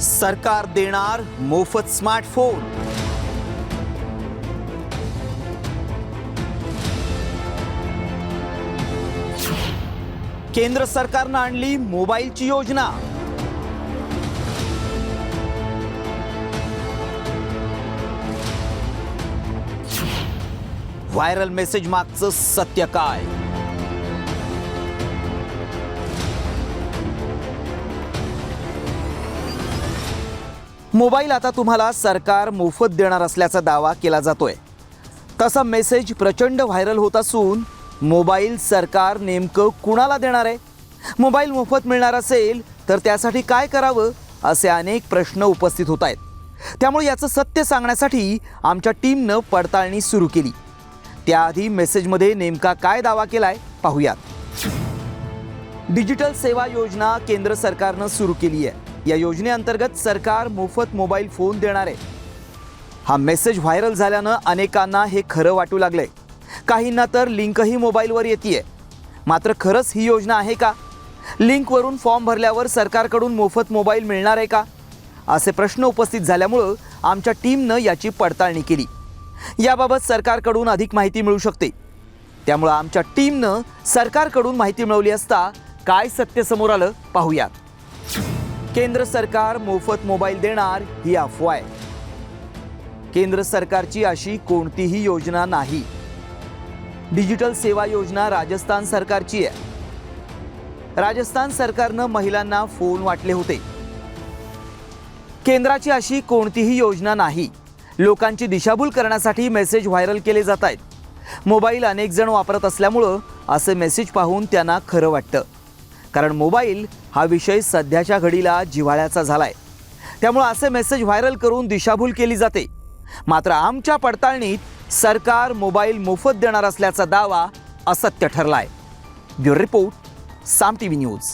सरकार देणार मोफत स्मार्टफ़ोन. केंद्र सरकारनं आणली मोबाईलची योजना. व्हायरल मेसेज मागचं सत्य काय? मोबाईल आता तुम्हाला सरकार मोफत देणार असल्याचा दावा केला जातोय. तसा मेसेज प्रचंड व्हायरल होत असून मोबाईल सरकार नेमकं कुणाला देणार आहे? मोबाईल मोफत मिळणार असेल तर त्यासाठी काय करावं असे अनेक प्रश्न उपस्थित होत आहेत. त्यामुळे याचं सत्य सांगण्यासाठी आमच्या टीमनं पडताळणी सुरू केली. त्याआधी मेसेजमध्ये नेमका काय दावा केलाय पाहूयात. डिजिटल सेवा योजना केंद्र सरकारनं सुरू केली आहे. या योजनेअंतर्गत सरकार मोफत मोबाईल फोन देणार. आहे हा मेसेज व्हायरल झाल्यानं अनेकांना हे खरं वाटू लागलंय. काहींना तर लिंकही मोबाईलवर येते मात्र खरंच ही योजना आहे का? लिंकवरून फॉर्म भरल्यावर सरकारकडून मोफत मोबाईल मिळणार आहे का? असे प्रश्न उपस्थित झाल्यामुळं आमच्या टीमनं याची पडताळणी केली. याबाबत सरकारकडून अधिक माहिती मिळू शकते. त्यामुळं आमच्या टीमनं सरकारकडून माहिती मिळवली असता काय सत्य समोर आलं पाहूयात. केंद्र सरकार मोफत मोबाईल देणार ही अफवा आहे केंद्र सरकारची अशी कोणतीही योजना नाही. डिजिटल सेवा योजना राजस्थान सरकारची आहे. राजस्थान सरकारनं महिलांना फोन वाटले होते. केंद्राची अशी कोणतीही योजना नाही. लोकांची दिशाभूल करण्यासाठी मेसेज व्हायरल केले जात आहेत. मोबाईल अनेक जण वापरत असल्यामुळं असे मेसेज पाहून त्यांना खरं वाटतं. कारण मोबाईल हा विषय सध्याच्या घडीला जिव्हाळ्याचा झालाय. त्यामुळं असे मेसेज व्हायरल करून दिशाभूल केली जाते. मात्र आमच्या पडताळणीत सरकार मोबाईल मोफत देणार असल्याचा दावा असत्य ठरलाय. Bureau report Saam T V news.